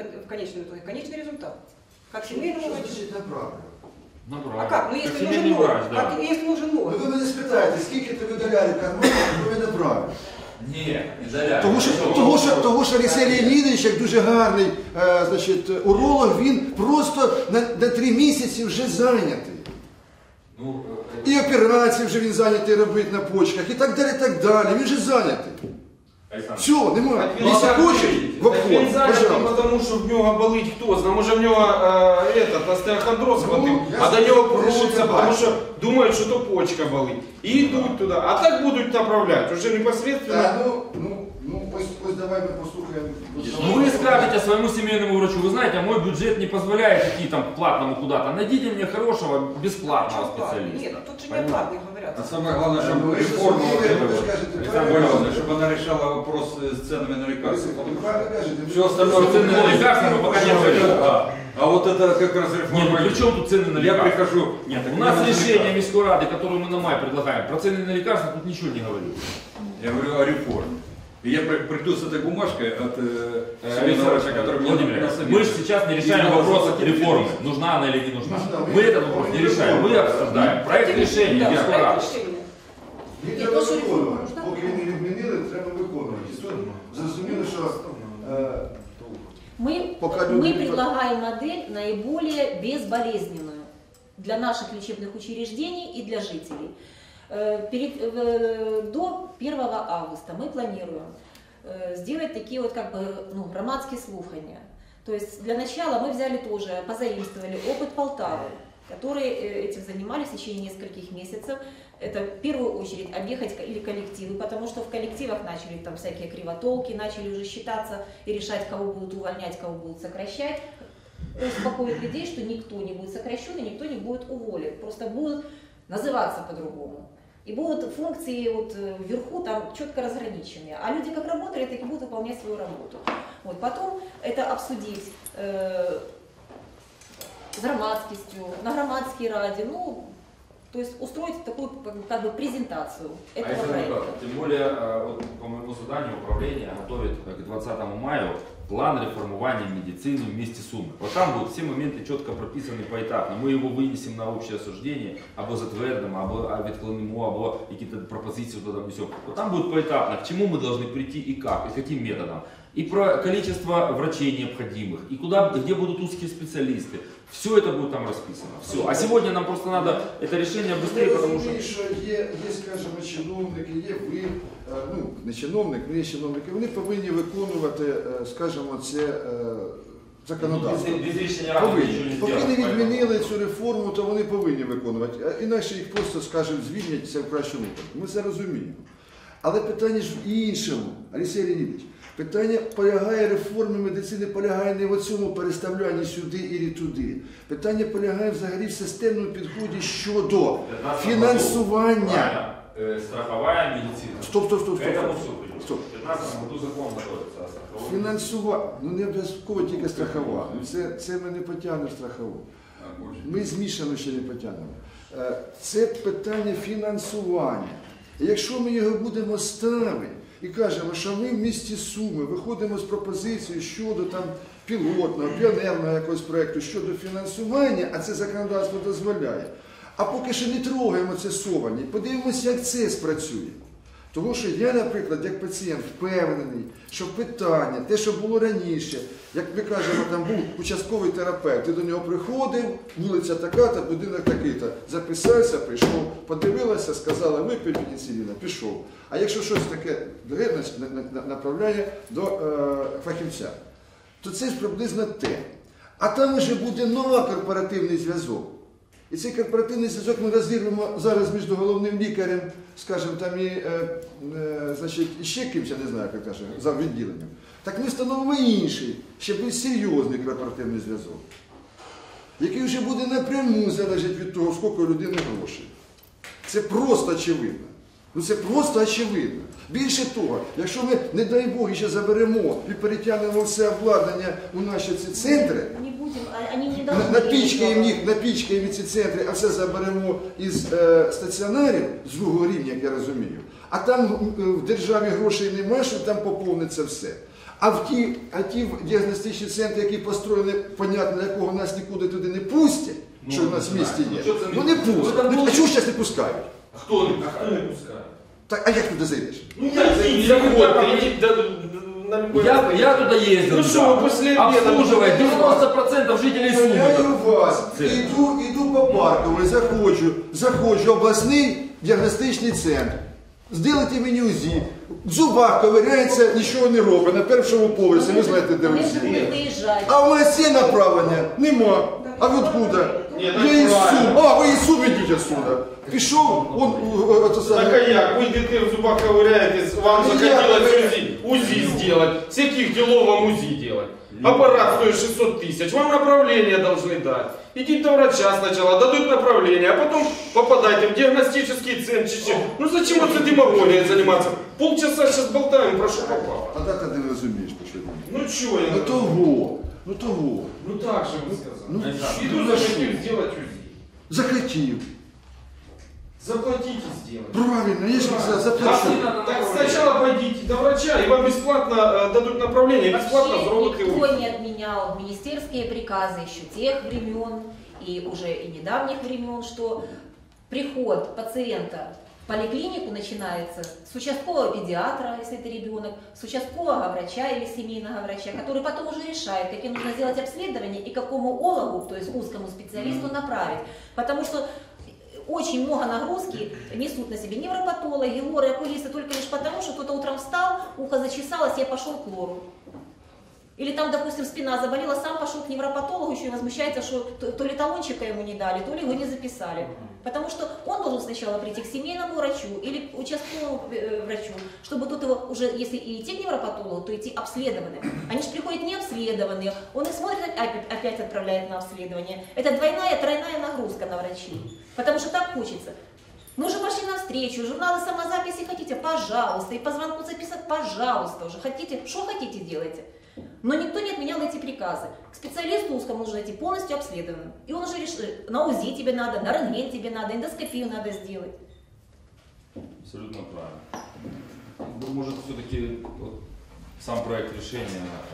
кон- в конечном итоге? Конечный результат. Как семейному Що врачу. значить направлено? Набрали. А как? Ну если семейный нужен новый, врач, да. как если нужен Ну новый. ви мене спитаєте, скільки ти видаляли карманів, ви направили. Ні, не заляли. Тому що, тому що, тому що Олексій Леонідович, як дуже гарний е, значить, уролог, він просто на, на три місяці вже зайнятий. Ну, е, І операції вже він зайнятий робить на почках, і так далі, і так далі. Він вже зайнятий. Александр. Все, немає. Так він Якщо так хоче, видите. в Так він обход, зайнятий, пожалуйста. тому що в нього болить хто знає. Може в нього е, этот, остеохондроз Ну, хватив, я а до нього собі пруться, рішення тому бачу. що думають, що то почка болить. І йдуть туди. А так будуть направляти. Уже непосредственно. Так, ну, ну, ну, ось, ось давай ми послухаємо. Ну вы скажете своему семейному врачу, вы знаете, а мой бюджет не позволяет идти там к платному куда-то. Найдите мне хорошего бесплатного Чё платный? специалиста. Нет, тут же не Понимаете? платные говорят. а самое главное, Ну, чтобы ж реформа самое главное, чтобы она решала вопрос с ценами на лекарства. Все остальное Цены на лекарства мы пока не. А, вот это как раз Нет, реформа. ну при чем тут цены на Я лекарства? прихожу. Нет, у нас решение лекарства. Мирской Рады, которое мы на май предлагаем, про цены на лекарства тут ничего не говорю. Я говорю о реформе. И я при- приду с этой бумажкой от э, Э, семейного врача, Александр который мне Владимир, на совет. мы же сейчас не решаем И вопрос заплатить реформы, кредит. нужна она или не нужна. Нужна. Мы этот вопрос не решаем, мы обсуждаем проект решения Да, Мирской проект Рады. решения. Їх Ні, треба то, що реформа виконувати. нужна. Поки не відмінили, треба виконувати. І тут зрозуміло, що е, Мы, Пока мы люди- предлагаем модель наиболее безболезненную для наших лечебных учреждений и для жителей. Э, перед- э, до 1 августа мы планируем э, сделать такие вот как бы ну, громадские слухания. То есть для начала мы взяли тоже, позаимствовали опыт Полтавы, которые этим занимались в течение нескольких месяцев. Это в первую очередь объехать или коллективы, потому что в коллективах начали там всякие кривотолки, начали уже считаться и решать, кого будут увольнять, кого будут сокращать. Успокоить людей, что никто не будет сокращен и никто не будет уволен. Просто будут называться по-другому. И будут функции вот э, вверху там четко разграничены. А люди как работали, так и будут выполнять свою работу. Вот. Потом это обсудить э, с громадскостью, на громадской раде, ну, то есть устроить такую как бы, как презентацию А этого если проекта. так, тем более, э, вот, по моему заданию, управление готовит э, к 20 мая план реформирования медицины вместе с УМы. Вот там будут все моменты четко прописаны поэтапно. Мы его вынесем на общее осуждение, або затвердим, або а, відклонимо, або какие-то пропозиции туда внесем. Вот там будет поэтапно, к чему мы должны прийти и как, и каким методом И про количество врачей необходимых, и куда, где будут узкие специалисты. Все это будет там расписано. Все. А сегодня нам просто надо это решение быстрее, Я потому что... розумію, що є, є, скажімо, чиновники, є ви, е, ну, не чиновник, не є чиновники, вони повинні виконувати, е, скажімо, це е, законодавство. Без, без рішення ради Повинні. нічого не Поки зробити, не поэтому. відмінили цю реформу, то вони повинні виконувати. А інакше їх просто, скажімо, звільнять це в кращому випадку. Ми це розуміємо. Але питання ж в іншому, Олексій Леонідович, питання полягає реформи медицини, полягає не в цьому переставлянні сюди і туди. Питання полягає взагалі в системному підході щодо фінансування. э, страховая медицина. Стоп, стоп, стоп, К этому стоп. все. Стоп. В 15 году закон готовится о страховой. Ну не обов'язково тільки страхова. Ну, Це, це ми не потягнемо страхову. Ми змішано ще не потягнемо. Е, Це питання фінансування. І якщо ми його будемо ставити і кажемо, що ми в місті Суми виходимо з пропозицією щодо там пілотного, піонерного якогось проєкту щодо фінансування, а це законодавство дозволяє. А поки що не трогаємо це совані, подивимося, як це спрацює. Тому що я, наприклад, як пацієнт впевнений, що питання, те, що було раніше, як ми кажемо, там був участковий терапевт, ти до нього приходив, вулиця така-то, будинок такий-то, записався, прийшов, подивилася, сказала, випий пеніциліна, пішов. А якщо щось таке направляє до е, фахівця, то це ж приблизно те. А там вже буде нова корпоративний зв'язок. І цей корпоративний зв'язок ми розірвемо зараз між головним лікарем, скажімо, там і, е, е, значить, ще кимось, я не знаю, як каже, за відділенням. Так ми встановимо інший, ще більш серйозний корпоративний зв'язок, який вже буде напряму залежить від того, скільки у людини грошей. Це просто очевидно. Ну це просто очевидно. Більше того, якщо ми, не дай Бог, ще заберемо і перетягнемо все обладнання у наші ці центри, будем, они не на- должны. напічкаємо їх, напічкаємо ці центри, а все заберемо із е, стаціонарів з другого рівня, як я розумію. А там е, в державі грошей немає, щоб там поповниться все. А в ті, а ті діагностичні центри, які построєні, понятно, для кого нас нікуди туди не пустять, Ну, що в нас в місті є. Ну, що це Ну не пустять? пустять. Ну, там Ну, А чого ж зараз не пускають? Хто не хто не пускає? Так, а як туди зайдеш? Ну, идите да, на любой Я, я туда ездил. Ну что, вы после обеда... Обслуживает 90% жителей Я Сумы. у вас, Це. іду, іду по парковій, заходжу, заходжу, обласний діагностичний центр. Сделайте мені УЗІ. В зубах ковиряється, нічого не робить. На першому поверсі, ви знаєте, де УЗІ. А у нас є направлення? Нема. А ви откуда? Ні, так Я із правильно. Сум. А, ви із Сум ідіть отсюда. Пішов, он, о, о, це Так саме. а як? Ви дитини в зубах ковыряетесь, вам Ну, захотелось я- УЗИ, УЗИ сделать. Всяких делов вам УЗИ делать. Аппарат стоит 600 тысяч, вам направление должны дать. Идите до врача сначала, дадут направление, а потом попадайте в диагностический центр. Ну зачем вот с демагогией заниматься? Полчаса сейчас болтаем, прошу попал. А так ти не розумієш, про що я говорю. Ну чё я? Ну того, ну того. Ну так же вы сказали. Ну, Иду захотел сделать УЗИ. захотів. Заплатите сделать. Правильно, за- Вас заплачу. Так направлять. сначала пойдите до врача, и вам бесплатно э, дадут направление, бесплатно Вообще сделают никто УЗИ. не отменял министерские приказы еще тех времен и уже и недавних времен, что приход пациента поликлинику начинается с участкового педиатра, если это ребенок, с участкового врача или семейного врача, который потом уже решает, каким нужно сделать обследование и какому ологу, то есть узкому специалисту направить. Потому что очень много нагрузки несут на себе невропатологи, лоры, окулисты только лишь потому, что кто-то утром встал, ухо зачесалось, я пошел к лору. Или там, допустим, спина заболела, сам пошел к невропатологу, еще и возмущается, что то, то ли талончика ему не дали, то ли его не записали. Потому что он должен сначала прийти к семейному врачу или к участковому э, врачу, чтобы тут его уже, если и идти к невропатологу, то идти обследованным. Они же приходят не обследованные, он их смотрит, опять, отправляет на обследование. Это двойная, тройная нагрузка на врачей. Потому что так хочется. Мы уже пошли навстречу, журналы самозаписи хотите, пожалуйста, и по звонку записать, пожалуйста, уже хотите, что хотите, делайте. Но никто не отменял эти приказы. К специалисту узкому нужно идти полностью обследованным. И он уже решил, на УЗИ тебе надо, на рентген тебе надо, эндоскопию надо сделать. Абсолютно правильно. Ну, может, все-таки сам проект решения.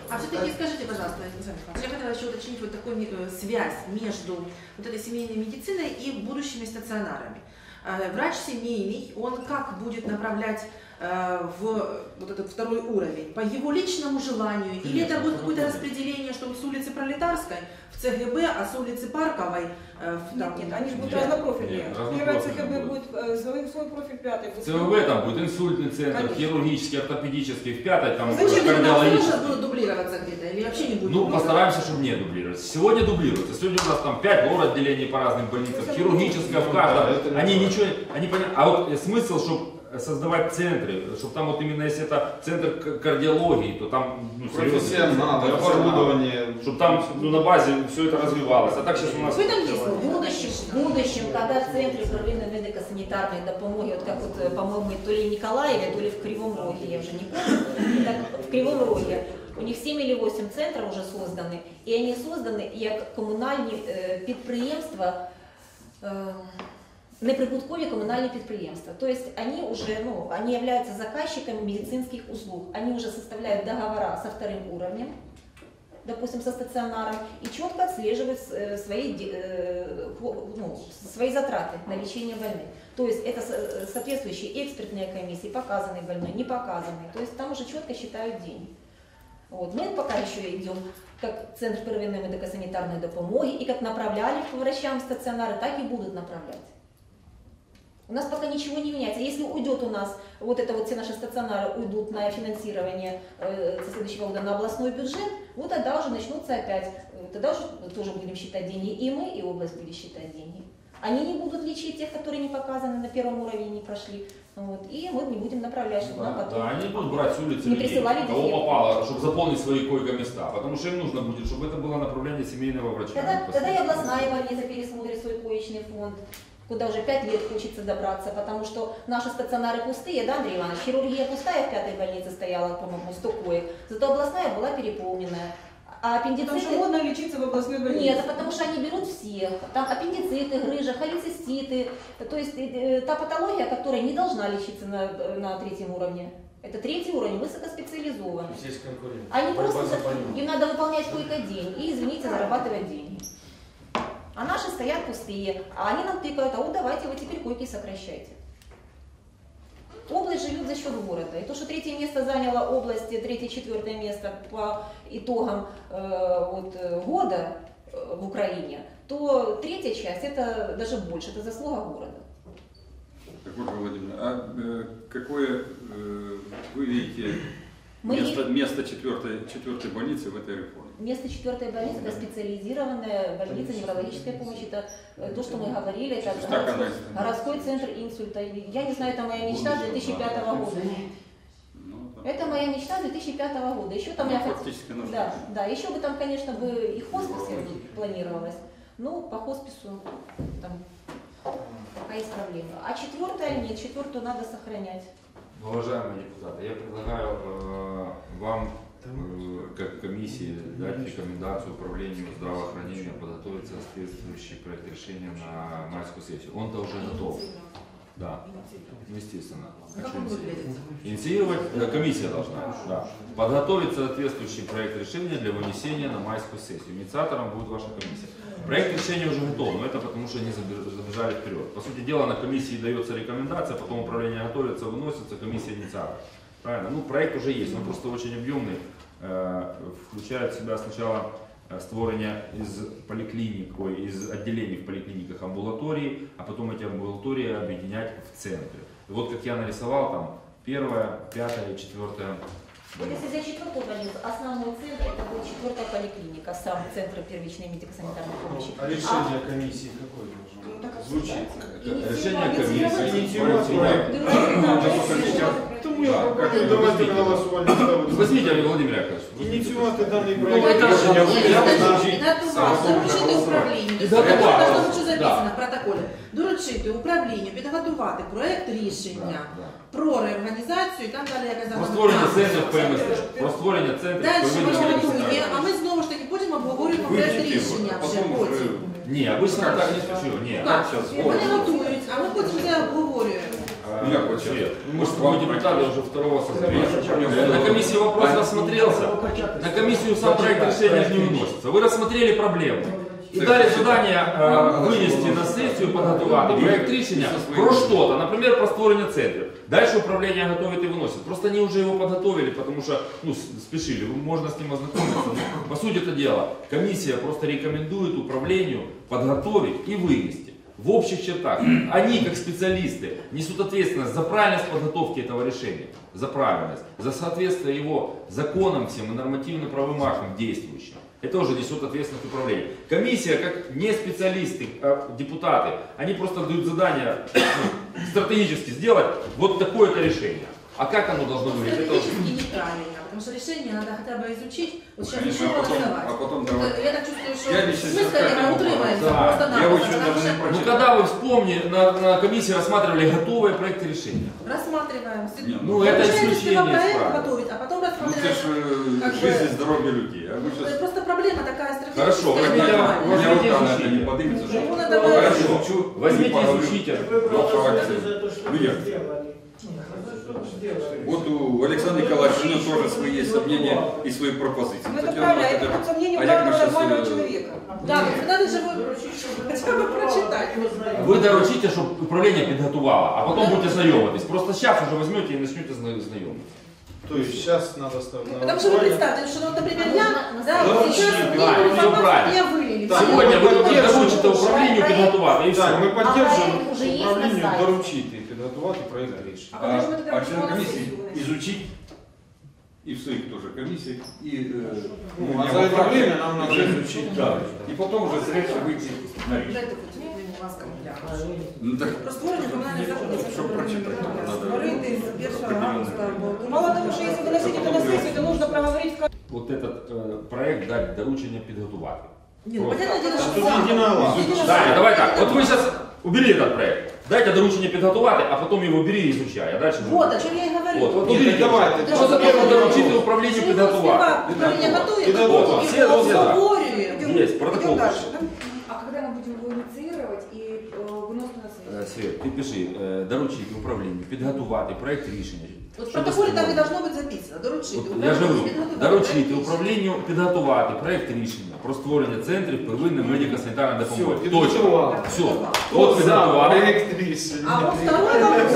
А все-таки скажите, пожалуйста, Александр я хотела еще уточнить вот такую э, связь между вот этой семейной медициной и будущими стационарами. Э, Врач семейный, он как будет направлять э, в вот этот второй уровень? По его личному желанию? Или это будет какое-то распределение, что с улицы Пролетарской в ЦГБ, а с улицы Парковой э, в там, Нет, нет, они же будут разнопрофильные. Разнопрофильные ЦХБ будут. будет э, свой, свой профиль, пятый В будет ЦВВ там будет инсультный центр, Конечно. хирургический, ортопедический, в пятой там Зачем кардиологический. будут дублироваться где-то? Или вообще не будет? Ну, постараемся, чтобы не дублироваться. Сегодня дублируется. Сегодня у нас там 5 лор отделений по разным больницам, хирургическое в каждом. Они ничего, они понятно. А вот э, смысл, чтобы создавать центры, чтобы там вот именно если это центр к- кардиологии, то там ну, Профессионалы, оборудование. чтобы там ну, на базе все это развивалось. А так сейчас у нас... В этом есть В будущем, в будущем, когда в центре первинной медико-санитарной допомоги, вот как вот, э, по-моему, то ли в Николаеве, то ли в Кривом Роге, я уже не помню, так, в Кривом Роге, у них 7 или 8 центрів вже создані, і вони создані як комунальні е, підприємства, е, неприбуткові комунальні підприємства. Тобто вони уже, ну, они являются заказчиками медицинских услуг, они уже составляют договора со вторым уровнем, допустим, со стационаром, и четко отслеживают э, свои, де- э, хо- ну, свои затраты на лечение больных. То есть это со- э, соответствующие экспертные комиссии, показанный больной, не показанный. То есть там уже четко считают деньги. Вот. Мы пока еще идем как Центр первинной медико-санитарной допомоги, и как направляли к врачам в стационары, так и будут направлять. У нас пока ничего не меняется. Если уйдет у нас, вот это вот все наши стационары уйдут на финансирование э, со следующего года на областной бюджет, вот тогда уже начнутся опять, э, тогда уже тоже будем считать деньги, и мы, и область будет считать деньги. Они не будут лечить тех, которые не показаны на первом уровне, не прошли, вот, и мы не будем направлять, чтобы нам Да, потом... да, они будут брать с улицы Не людей, присылали кого дефекты. попало, чтобы заполнить свои койко-места. Потому что им нужно будет, чтобы это было направление семейного врача. Тогда, тогда и областная больница пересмотрит свой коечный фонд, куда уже пять лет хочется добраться, потому что наши стационары пустые, да, Андрей Иванович? Хирургия пустая в пятой больнице стояла, по-моему, 100 коек, зато областная была переполненная. А Потому что аппендициты... модно лечиться в областной больнице. Нет, а потому что они берут всех. Там аппендициты, грыжа, холециститы. То есть э, э, та патология, которая не должна лечиться на, на третьем уровне. Это третий уровень, высокоспециализованный. Здесь конкуренция. Они Борьба просто, им надо выполнять койко-день и, извините, зарабатывать деньги. А наши стоят пустые, а они нам тыкают, а вот давайте вы теперь койки сокращайте. Область живет за счет города. И то, что третье место заняла область, третье, четвертое место по итогам э, вот, э, года э, в Украине, то третья часть это даже больше, это заслуга города. Так, Ольга Владимировна, а э, какое э, вы видите Мы место, место четвертой, четвертой больницы в этой реформе? Место четвертой больницы это специализированная больница неврологической помощи. Это э, то, что мы говорили, это городской, центр инсульта. Я не знаю, это моя мечта 2005 года. Ну. Это моя мечта 2005 года. Еще там Ну, я хот- фактически нужно. Да, да, еще бы там, конечно, бы и хоспис планировалось. Но по хоспису там пока есть проблемы. А четвертая нет, четвертую надо сохранять. Уважаемые депутаты, я предлагаю э, вам, как комиссии, дать рекомендацию управлению здравоохранения подготовить соответствующий проект решения на майскую сессию. Он-то уже готов. Да, ну, естественно. Он инициировать? Инициировать э, комиссия должна, да. Подготовить соответствующий проект решения для вынесения на майскую сессию. Инициатором будет ваша комиссия. Проект решения уже готов, но это потому что они забеж- забежали вперед. По сути дела, на комиссии дается рекомендация, потом управление готовится, выносится, комиссия инициатор Правильно? Ну, проект уже есть, он просто очень объемный, э, включает в себя сначала э, створення із поліклінік, ой, із відділень в поліклініках амбулаторії, а потом эти амбулатории объединять в центре. И вот как я нарисовал там первое, пятое, четвертое. Вот если взять четвертую больницу, основной центр это будет четвертая поликлиника, сам центр первичной медико-санитарной помощи. А решение комиссии какое должно Ну, так быть? Звучит. Это решение комиссии. Тому я пропоную давайте на голосування ставити. Возьмите, Владимир Яковлевич. Ініціювати даний Ну, проект это рішення же- винести на Доручити доручити управлінню. Да, да, да. Должно що записано в протоколі. Доручити управлінню підготувати проект рішення Да, да. про реорганізацію і там далі якась Про створення центрів ПМС. Про створення центрів Далі ми первинної готуємо, а ми знову ж таки потім обговорюємо проект рішення вже потім Не, обычно так не спешил. Не. Так, щас, вони готують, а ми потім вже обговорюємо. А, Я вот Свет, сейчас. Мы же с тобой депутаты уже второго созыва. На комиссии вопрос рассмотрелся. На комиссию сам проект решения не выносится. Вы рассмотрели проблему. И дали задание э, вынести на сессию, подготовить проект решения про что-то, например, про створение центрів. Дальше управление готовит и выносит. Просто они уже его подготовили, потому что ну, спешили, можно с ним ознакомиться. Но, по сути это дело, комиссия просто рекомендует управлению подготовить и вынести. В общих чертах. Они, как специалисты, несут ответственность за правильность подготовки этого решения, за правильность, за соответствие его законам всем и нормативно-правовым актам действующим. Это уже несут ответственность управления. Комиссия, как не специалисты, а депутаты, они просто дают задание ну, стратегически сделать вот такое-то решение. А как оно должно выглядеть? Стратегически неправильно, потому что решение надо хотя бы изучить. Вот сейчас Конечно, решили а потом- а потом давай. Я так чувствую, что Я мы с коллегой как утримаемся Да. просто Я очень потому что Ну когда вы вспомни, на, на комиссии рассматривали готовые проекты решения. рассматриваем. Ну, Получается, это исключение проект готовить, а потом Ну, это рассматривать. же э, как бы- жизнь и здоровье людей. А вы Это сейчас... Просто проблема такая стратегическая. Хорошо, и возьмите- меня Возьмите рука на это изучите. не поднимется. Ну, Хорошо. Возьмите, изучите. Ну, Вот у Александра Николаевича у него тоже свои есть сомнения и свои пропозиции. Ну это Кстати, он правильно, может это это- будут сомнения а як ми каждого щас, нормального э, человека. Да, ну, надо же вы- хотя бы прочитать. Ви доручите, щоб управління підготувало, а потім будете знайомитись. Просто зараз уже візьмете і почнете зна- знайомитись. То есть сейчас надо ставить на Потому что вы голосование. представьте, что, ну, например, я, На- да, на- вот сейчас на- мне правильно, всё информацию правильно. меня вылили. Так, Всё. Сьогодні ви поддержуємо. доручите управлінню підготувати і Так, все. ми підтримуємо проект уже є на управлінню сайті. доручити підготувати проект рішення. А А, куди ж ми тоді а будемо член на комиссии сессию выносить? изучить и в своих тоже комиссиях, и э, Ну, у а меня за во это фракции время нам надо уже изучить. Да. И потом уже зряче выйти на решение. Дайте хоч мені ласкаво глянути. Ну, так, Про створення комунальних закладів Щоб прочитати, надо. створити з 1 августа або Мало того, что если выносить это на сессию, то нужно проговорить в Вот этот е, проект дати доручення підготувати. Ні, ну, понятное дело, Там що тут сам. єдина лава. Єдина Даня, сам. давай так. Вот вы сейчас убери этот проект. Дайте доручення підготувати, а потім його бери і изучай. А дальше Вот, о чем я и говорю. От, от, Ні, ні, давайте. Це Що за ж перше доручити управлінню підготувати? Управление готовит, Педагог. и Все розгляды. обговорюем. Є, протокол. Идем дальше. да? А когда мы будем его инициировать и э, выносить на Е, сессию? Свет, ти пиши, е, доручити управлінню підготувати проект рішення. Вот в щодо протоколе так и створення. должно быть записано. Доручить. От Я ж говорю, доручити управлінню підготувати проект рішення про створення центрів первинної медико-санітарної допомоги. Все, Точно. підготували. Все. Хто От за підготували. проект рішення? А вот второй вопрос.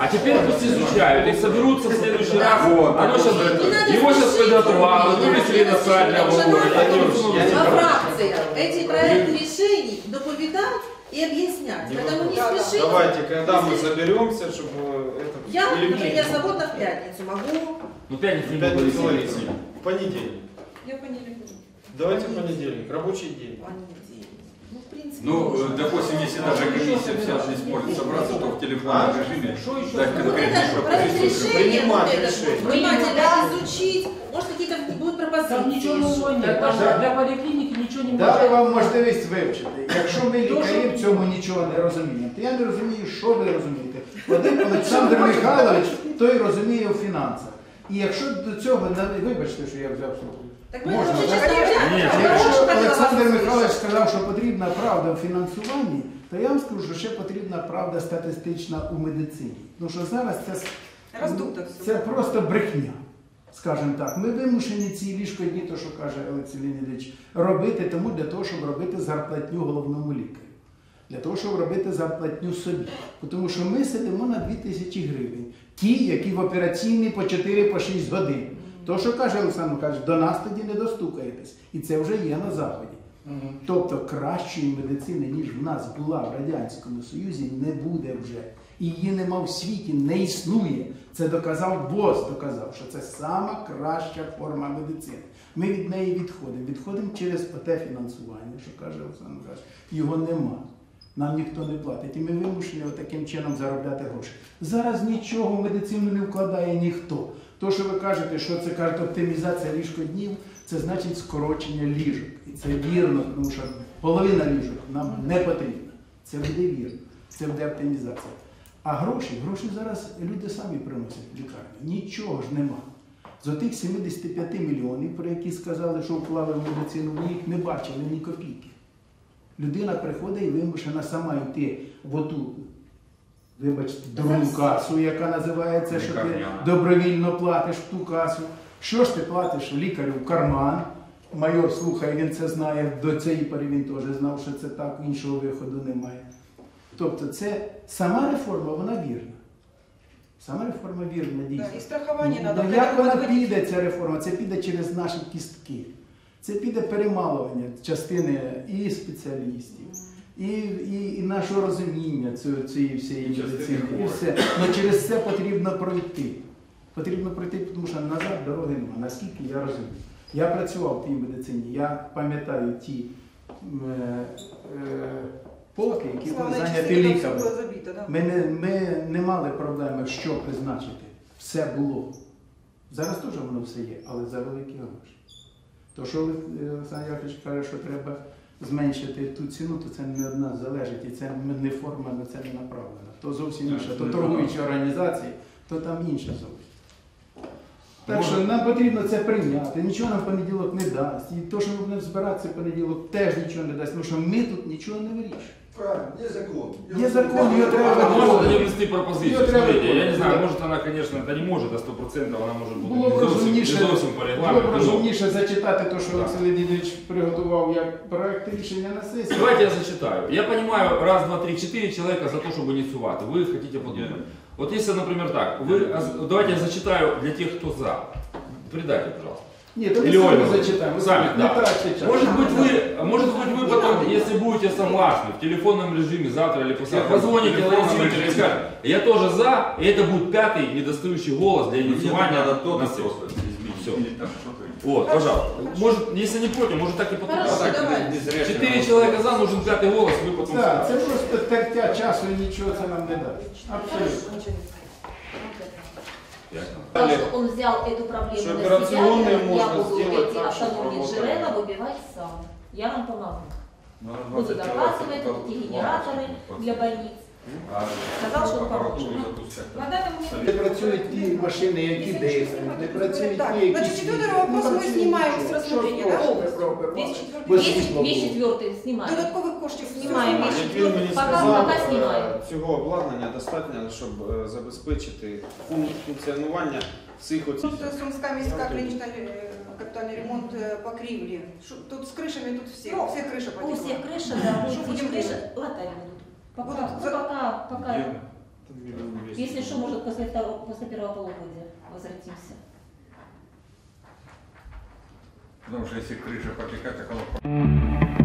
А теперь пусть изучают и соберутся в следующий раз. Вот. Оно щас- Не надо его сейчас спешить. подготовили, Не вывесили надо на сайт для спешить. обговорения. Я не Они уж- я не Во всунутся. фракциях эти проекты решений доповедать и объяснять. Не Поэтому не спешите. Давайте, когда мы соберемся, чтобы это... Я, или например, свободно в пятницу могу. Ну, пятницу не говорится. В понедельник. Я понедельник буду. Давайте в понедельник, рабочий день. Понедельник. Ну, в принципе, Ну, можно. э, допустим, если даже комиссия вся не сможет собраться, то в телефонном А? режиме дать Вот конкретную это проект пропозицию. решения, Принимать вот это решение. вот, внимательно изучить, может какие-то будут пропозиции. Там нічого нового еще. нет. Там для поліклініки нічого не Дали може. вам можливість вивчити. Якщо ми лікарі в цьому нічого не розуміємо, то я не розумію, що ви розумієте. Один Олександр Михайлович, той розуміє у фінансах. І якщо до цього, на- вибачте, що я взяв слово. Так да? честно говоря, Нет, я Якщо Олександр Михайлович сказав, що потрібна правда в фінансуванні, то я вам скажу, що ще потрібна правда статистична у медицині. Тому що зараз це, Роздуто все. це просто брехня. Скажімо так, ми вимушені ці ліжко то, що каже Олексій Леонідович, робити тому для того, щоб робити зарплатню головному лікарю. Для того, щоб робити зарплатню собі. Тому що ми сидимо на 2 тисячі гривень. Ті, які в операційній по 4-6 годин. То, що каже Олександр Михайлович, до нас тоді не достукаєтесь. І це вже є на Заході. Тобто кращої медицини, ніж в нас була в Радянському Союзі, не буде вже. І її нема в світі, не існує. Це доказав БОС, доказав, що це сама краща форма медицини. Ми від неї відходимо. Відходимо через оте фінансування, що каже Олександр Михайлович. Його нема. Нам ніхто не платить. І ми вимушені таким чином заробляти гроші. Зараз нічого в медицину не вкладає ніхто. То, що ви кажете, що це кажуть, оптимізація ліжкоднів, це значить скорочення ліжок. І це вірно, тому що половина ліжок нам не потрібна. Це буде вірно, це буде оптимізація. А гроші, гроші зараз люди самі приносять в лікарню. Нічого ж нема. З отих 75 мільйонів, про які сказали, що вклали в медицину, ми їх не бачили ні копійки. Людина приходить і вимушена сама йти в оту, вибачте, другу касу, яка називається, що ти добровільно платиш в ту касу. Що ж ти платиш лікарю в карман? Майор слухає, він це знає, до цієї порі він теж знав, що це так, іншого виходу немає. Тобто це сама реформа, вона вірна. Сама реформа вірна, дійсно. Да, і страхування надо. Ну, як вона піде, ця реформа? Це піде через наші кістки. Це піде перемалування частини і спеціалістів, і, і, і нашого розуміння цієї, цієї всієї медицини. І все. Ну через це потрібно пройти. Потрібно пройти, тому що назад дороги немає, наскільки я розумію. Я працював в тій медицині, я пам'ятаю ті е, е, полки, які були зайняті ліками. було забито, да. Ми не, ми не мали проблеми, що призначити. Все було. Зараз теж воно все є, але за великі гроші. То, що Олександр Яковлевич каже, що треба зменшити ту ціну, то це не від нас залежить. І це не форма на це не направлена. То зовсім Так, інше. це То не торгуючі правда. організації, то там інше зовсім. Так Може- що нам потрібно це прийняти. Нічого нам в понеділок не дасть. І то, що ми будемо збиратися в понеділок, теж нічого не дасть, тому що ми тут нічого не вирішуємо. Правильно, є закон. Є закон, його треба Можно виконувати. внести пропозицию. Её треба Смотрите, я не виконувати, знаю, да. может она, конечно, это не может, а 100% она может быть Було б не зовсім, не розумніше, зовсім по було б регламенту. но- розумніше зачитати те, що Так. Олексій Леонідович приготував як проект рішення на сесії. Давайте я зачитаю. Я понимаю, раз, два, три, четыре человека за то, чтобы инициировать. Вы хотите подумать. Вот если, например, так, вы, оз- давайте я зачитаю для тех, кто за. Передайте, пожалуйста. Ні, то ми Или самі Ольга. зачитаємо. Сами, не да. тратьте час. Может быть вы, может быть вы Не потом, надо. если будете согласны, в телефонном режиме завтра или послезавтра, Телефон- позвоните телефонном Ларисе Викторовне и режиме. скажете, я тоже за, и это будет пятый недостающий голос для Мне инициирования надо то-то что-то. Вот, пожалуйста. Может, если не против, может так и потом. Хорошо, так, давай. Четыре человека за, нужен пятый голос, вы потом Так, скажете. це просто тертя часу і нічого це нам не дасть. Абсолютно. То, что он взял эту проблему Что на себя, я буду эти автономные работало. жерела выбивать сам. Я вам помогу. Буду 20 доказывать эти это генераторы для больниц. А Сказал, что он аппаратуру хороший. запускать. На данный момент... Не працюють ті машини, які дихають, не працюють Так, ті, які значить, світять. четвертий вопрос Ну, ми працюють знімаємо нічого. з розсмотрення, Що да? ви пробували? Весь четвертий Без Весь, світла весь було. четвертый снимаем. Додаткових коштів Знімаємо. немає. Весь Як він мені Пока- сказав, пока е, знімаємо. цього обладнання достатньо, щоб е, забезпечити фун- функціонування всіх оцих. Тут Сумська міська клінічна е, капітальний ремонт е, покрівлі. Шо- Тут з кришами, тут всі, Ну, всі криша У потекла. всех крыша, да, Что у будем всех крыша делать? Пока, ну, пока, пока. Если что, может, после, второго, после первого полугодия возвратимся. Потому что если крыша потекает, так оно